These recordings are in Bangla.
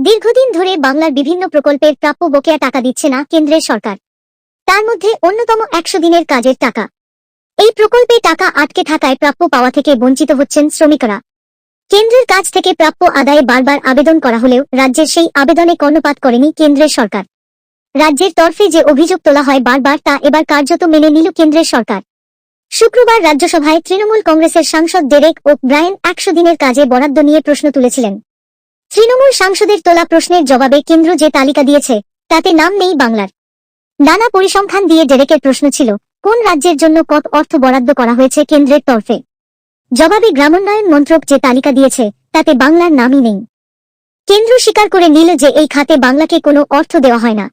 দীর্ঘদিন ধরে বাংলার বিভিন্ন প্রকল্পের প্রাপ্য বকেয়া টাকা দিচ্ছে না কেন্দ্রের সরকার। তার মধ্যে অন্যতম একশো দিনের কাজের টাকা। এই প্রকল্পে টাকা আটকে থাকায় প্রাপ্য পাওয়া থেকে বঞ্চিত হচ্ছেন শ্রমিকরা। কেন্দ্রের কাছ থেকে প্রাপ্য আদায়ে বারবার আবেদন করা হলেও রাজ্যের সেই আবেদনে কর্ণপাত করেনি কেন্দ্রের সরকার। রাজ্যের তরফে যে অভিযোগ তোলা হয় বারবার তা এবার কার্যত মেনে নিল কেন্দ্রের সরকার। শুক্রবার রাজ্যসভায় তৃণমূল কংগ্রেসের সাংসদ ডেরেক ও ব্রায়েন একশো দিনের কাজে বরাদ্দ নিয়ে প্রশ্ন তুলেছিলেন। তৃণমূল সাংসদের তোলা প্রশ্নের জবাবে কেন্দ্র যে তালিকা দিয়েছে, তাতে নাম নেই বাংলার। নানা পরিসংখ্যান দিয়ে ডেরেকের প্রশ্ন ছিল, কোন রাজ্যের জন্য কত অর্থ বরাদ্দ করা হয়েছে কেন্দ্রের তরফে? জবাবে গ্রামোন্নয়ন মন্ত্রক যে তালিকা দিয়েছে, তাতে বাংলার নামই নেই। কেন্দ্র স্বীকার করে নিল যে এই খাতে বাংলাকে কোনো অর্থ দেওয়া হয় না।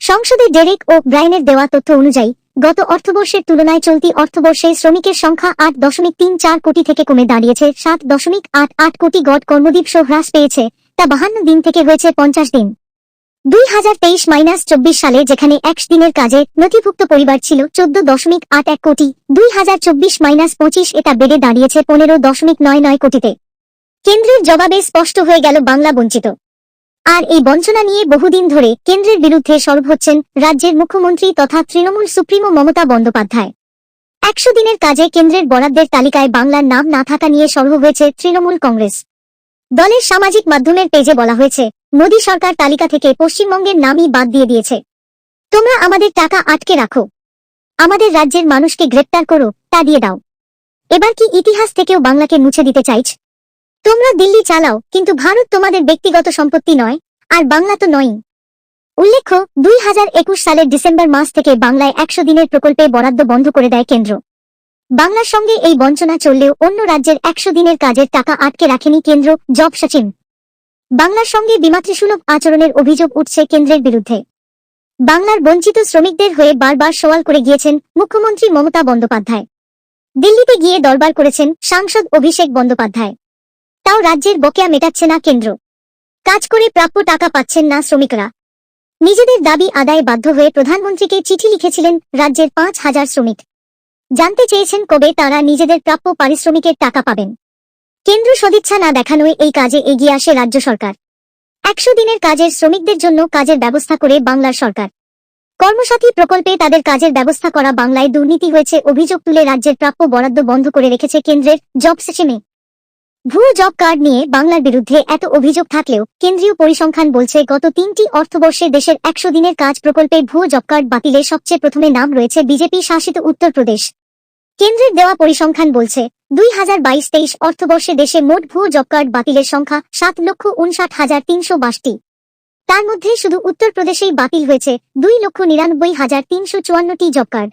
সংসদে ডেরেক ও ব্রাইনের দেওয়া তথ্য অনুযায়ী গত অর্থবর্ষের তুলনায় চলতি অর্থবর্ষে শ্রমিকের সংখ্যা আট দশমিক তিন চার কোটি থেকে কমে দাঁড়িয়েছে, সাত দশমিক আট আট কোটি গড় কর্মদিবস হ্রাস পেয়েছে, তা বাহান্ন দিন থেকে হয়েছে পঞ্চাশ দিন। দুই হাজার তেইশ মাইনাস চব্বিশ সালে যেখানে একশ দিনের কাজে নথিভুক্ত পরিবার ছিল চোদ্দ দশমিক আট এক কোটি, দুই হাজার চব্বিশ মাইনাস পঁচিশ এটা বেড়ে দাঁড়িয়েছে পনেরো দশমিক নয় নয় কোটিতে। কেন্দ্রের জবাবে স্পষ্ট হয়ে গেল বাংলা বঞ্চিত। আর এই বঞ্চনা নিয়ে বহুদিন ধরে কেন্দ্রের বিরুদ্ধে সরব হচ্ছেন রাজ্যের মুখ্যমন্ত্রী তথা তৃণমূল সুপ্রিমো মমতা বন্দ্যোপাধ্যায়। একশো দিনের কাজে কেন্দ্রের বরাদ্দের তালিকায় বাংলার নাম না থাকা নিয়ে সরব হয়েছে তৃণমূল কংগ্রেস। দলের সামাজিক মাধ্যমের পেজে বলা হয়েছে, মোদী সরকার তালিকা থেকে পশ্চিমবঙ্গের নামই বাদ দিয়ে দিয়েছে। তোমরা আমাদের টাকা আটকে রাখো। আমাদের রাজ্যের মানুষকে গ্রেপ্তার করো, তা দিয়ে দাও। এবার কি ইতিহাস থেকেও বাংলাকে মুছে দিতে চাইছ? তোমরা দিল্লি চালাও, কিন্তু ভারত তোমাদের ব্যক্তিগত সম্পত্তি নয়, আর বাংলা তো নয় উল্লেখ্য, দুই হাজার একুশ সালের ডিসেম্বর মাস থেকে বাংলায় একশো দিনের প্রকল্পে বরাদ্দ বন্ধ করে দেয় কেন্দ্র। বাংলার সঙ্গে এই বঞ্চনা চললেও অন্য রাজ্যের একশো দিনের কাজের টাকা আটকে রাখেনি কেন্দ্র জব সচিন বাংলার সঙ্গে বিমাতৃসুলভ আচরণের অভিযোগ উঠছে কেন্দ্রের বিরুদ্ধে। বাংলার বঞ্চিত শ্রমিকদের হয়ে বারবার সওয়াল করে গিয়েছেন মুখ্যমন্ত্রী মমতা বন্দ্যোপাধ্যায়। দিল্লিতে গিয়ে দরবার করেছেন সাংসদ অভিষেক বন্দ্যোপাধ্যায়। তাও রাজ্যের বকেয়া মেটাচ্ছে না কেন্দ্র। কাজ করে প্রাপ্য টাকা পাচ্ছেন না শ্রমিকরা। নিজেদের দাবি আদায়ে বাধ্য হয়ে প্রধানমন্ত্রীকে চিঠি লিখেছিলেন রাজ্যের পাঁচ হাজার শ্রমিক। জানতে চেয়েছেন কবে তারা নিজেদের প্রাপ্য পারিশ্রমিকের টাকা পাবেন। কেন্দ্র সদিচ্ছা না দেখানোয় এই কাজে এগিয়ে আসে রাজ্য সরকার। একশো দিনের কাজের শ্রমিকদের জন্য কাজের ব্যবস্থা করে বাংলার সরকার। কর্মসাথী প্রকল্পে তাদের কাজের ব্যবস্থা করা বাংলায় দুর্নীতি হয়েছে অভিযোগ তুলে রাজ্যের প্রাপ্য বরাদ্দ বন্ধ করে রেখেছে কেন্দ্রের জব সিস্টেমে। ভুয়ো জব কার্ড নিয়ে বাংলার বিরুদ্ধে এত অভিযোগ থাকলেও কেন্দ্রীয় পরিসংখ্যান বলছে, গত তিনটি অর্থবর্ষে দেশের একশো দিনের কাজ প্রকল্পে ভুয়ো জব কার্ড বাতিলে সবচেয়ে প্রথমে নাম রয়েছে বিজেপি শাসিত উত্তরপ্রদেশ কেন্দ্রের দেওয়া পরিসংখ্যান বলছে, দুই হাজার বাইশ তেইশ অর্থবর্ষে দেশে মোট ভুয়ো জব কার্ড বাতিলের সংখ্যা সাত লক্ষ উনষাট হাজার তিনশো বাষট্টি। তার মধ্যে শুধু উত্তরপ্রদেশেই বাতিল হয়েছে দুই লক্ষ নিরানব্বই হাজার তিনশো চুয়ান্নটি জব কার্ড।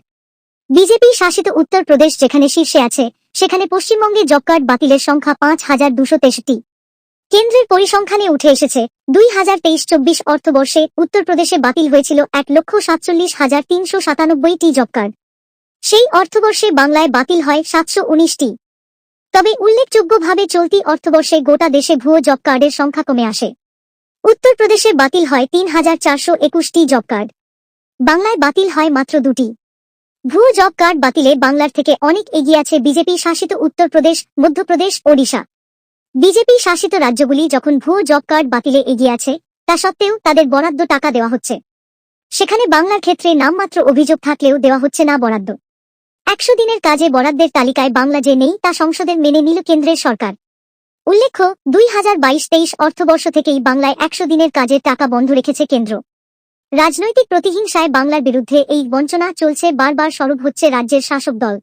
বিজেপি শাসিত উত্তরপ্রদেশ যেখানে শীর্ষে আছে সেখানে পশ্চিমবঙ্গে জব কার্ড বাতিলের সংখ্যা পাঁচ হাজার দুশো তেষট্টি। কেন্দ্রের পরিসংখ্যানে উঠে এসেছে, দুই হাজার তেইশ চব্বিশ অর্থবর্ষে উত্তরপ্রদেশে বাতিল হয়েছিল এক লক্ষ সাতচল্লিশ হাজার তিনশো সাতানব্বইটি জব কার্ড। সেই অর্থবর্ষে বাংলায় বাতিল হয় সাতশো উনিশটি। তবে উল্লেখযোগ্যভাবে চলতি অর্থবর্ষে গোটা দেশে ভুয়ো জব কার্ডের সংখ্যা কমে আসে। উত্তরপ্রদেশে বাতিল হয় তিন হাজার চারশো একুশটি জব কার্ড। বাংলায় বাতিল হয় মাত্র দুটি। ভুয়ো জব কার্ড বাতিলে বাংলার থেকে অনেক এগিয়ে আছে বিজেপি শাসিত উত্তরপ্রদেশ, মধ্যপ্রদেশ, ওড়িশা। বিজেপি শাসিত রাজ্যগুলি যখন ভুয়ো জব কার্ড বাতিলে এগিয়ে আছে, তা সত্ত্বেও তাদের বরাদ্দ টাকা দেওয়া হচ্ছে। সেখানে বাংলার ক্ষেত্রে নামমাত্র অভিযোগ থাকলেও দেওয়া হচ্ছে না বরাদ্দ। একশো দিনের কাজে বরাদ্দের তালিকায় বাংলা যে নেই তা সংসদের মেনে নিল কেন্দ্রের সরকার। উল্লেখ্য, দুই হাজার বাইশ তেইশ অর্থবর্ষ থেকেই বাংলায় একশো দিনের কাজের টাকা বন্ধ রেখেছে কেন্দ্র। রাজনৈতিক প্রতিহিংসায় বাংলার বিরুদ্ধে এই বঞ্চনা চলছে, বারবার সরব হচ্ছে রাজ্যের শাসক দল।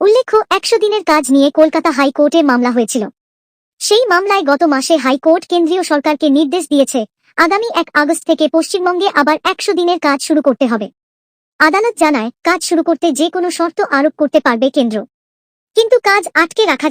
উল্লেখ্য, একশো দিনের কাজ নিয়ে কলকাতা হাইকোর্টে মামলা হয়েছিল। সেই মামলায় গত মাসে হাইকোর্ট কেন্দ্রীয় সরকারকে নির্দেশ দিয়েছে, আগামী এক আগস্ট থেকে পশ্চিমবঙ্গে আবার একশো দিনের কাজ শুরু করতে হবে। আদালত জানায়, কাজ শুরু করতে যে কোনো শর্ত আরোপ করতে পারবে কেন্দ্র। কিন্তু কাজ আটকে রাখা